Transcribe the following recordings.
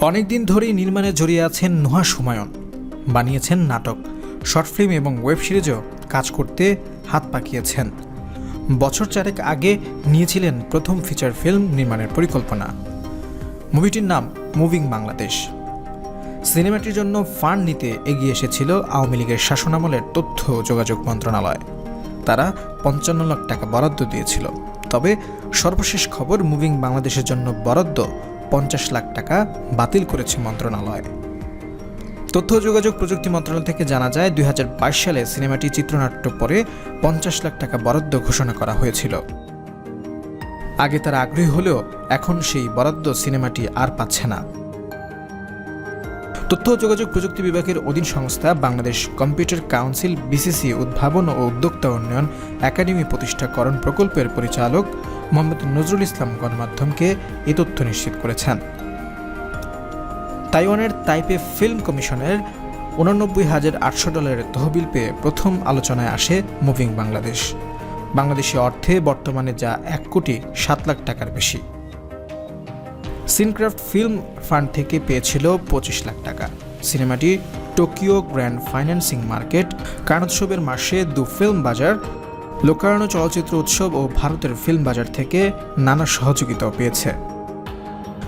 অনেকদিন ধরেই নির্মাণে জড়িয়ে আছেন নুহা সুমায়ন। বানিয়েছেন নাটক, শর্ট ফিল্ম এবং ওয়েব সিরিজও কাজ করতে হাত পাকিয়েছেন। বছর চারেক আগে নিয়েছিলেন প্রথম ফিচার ফিল্ম নির্মাণের পরিকল্পনা। মুভিটির নাম মুভিং বাংলাদেশ। সিনেমাটির জন্য ফান্ড নিতে এগিয়ে এসেছিল আওয়ামী লীগের শাসনামলের তথ্য যোগাযোগ মন্ত্রণালয়। তারা পঞ্চান্ন লাখ টাকা বরাদ্দ দিয়েছিল। তবে সর্বশেষ খবর মুভিং বাংলাদেশের জন্য বরাদ্দ পঞ্চাশ লাখ টাকা বাতিল করেছে মন্ত্রণালয়। তথ্য যোগাযোগ প্রযুক্তি মন্ত্রণালয় থেকে জানা যায়, দুই সালে সিনেমাটি চিত্রনাট্য পরে পঞ্চাশ লাখ টাকা বরাদ্দ ঘোষণা করা হয়েছিল। আগে তারা আগ্রহী হলেও এখন সেই বরাদ্দ সিনেমাটি আর পাচ্ছে না। তথ্য যোগাযোগ প্রযুক্তি বিভাগের অধীন সংস্থা বাংলাদেশ কম্পিউটার কাউন্সিল, বিসিসি উদ্ভাবন ও উদ্যোক্তা উন্নয়ন একাডেমি প্রতিষ্ঠাকরণ প্রকল্পের পরিচালক মোহাম্মদ নজরুল ইসলাম গণমাধ্যমকে এ তথ্য নিশ্চিত করেছেন। তাইওয়ানের তাইপে ফিল্ম কমিশনের উননব্বই হাজার আটশো ডলারের তহবিল পেয়ে প্রথম আলোচনায় আসে মুভিং বাংলাদেশ। বাংলাদেশি অর্থে বর্তমানে যা এক কোটি সাত লাখ টাকার বেশি। সিনক্রাফট ফিল্ম ফান্ড থেকে পেয়েছিল পঁচিশ লাখ টাকা। সিনেমাটি টোকিও গ্র্যান্ড ফাইন্যান্সিং মার্কেট কারণোৎসবের মাসে দু ফিল্ম বাজার লোকারণ্য চলচ্চিত্র উৎসব ও ভারতের ফিল্ম বাজার থেকে নানা সহযোগিতাও পেয়েছে।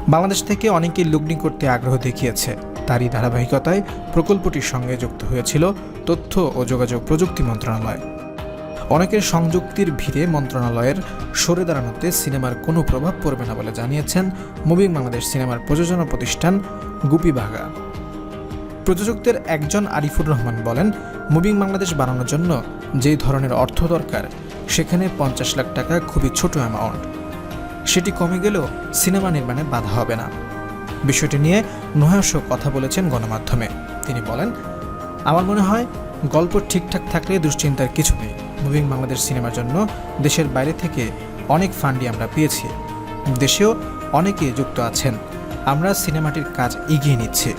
বাংলাদেশ থেকে অনেকেই লুগ্নি করতে আগ্রহ দেখিয়েছে। তারই ধারাবাহিকতায় প্রকল্পটির সঙ্গে যুক্ত হয়েছিল তথ্য ও যোগাযোগ প্রযুক্তি মন্ত্রণালয়। অনেকের সংযুক্তির ভিড়ে মন্ত্রণালয়ের সরে দাঁড়ানোতে সিনেমার কোনো প্রভাব পড়বে না বলে জানিয়েছেন মুভিং বাংলাদেশ সিনেমার প্রযোজনা প্রতিষ্ঠান গুপি বাঘা প্রযোজকদের একজন আরিফুর রহমান বলেন, মুভিং বাংলাদেশ বানানোর জন্য যে ধরনের অর্থ দরকার, সেখানে পঞ্চাশ লাখ টাকা খুবই ছোট অ্যামাউন্ট সেটি কমে গেলেও সিনেমা নির্মাণে বাধা হবে না। বিষয়টি নিয়ে নহায়সও কথা বলেছেন গণমাধ্যমে। তিনি বলেন, আমার মনে হয় গল্প ঠিকঠাক থাকলে দুশ্চিন্তার কিছু নেই। মুভিং বাংলাদেশ সিনেমার জন্য দেশের বাইরে থেকে অনেক ফান্ডই আমরা পেয়েছি। দেশেও অনেকে যুক্ত আছেন। আমরা সিনেমাটির কাজ এগিয়ে নিচ্ছি।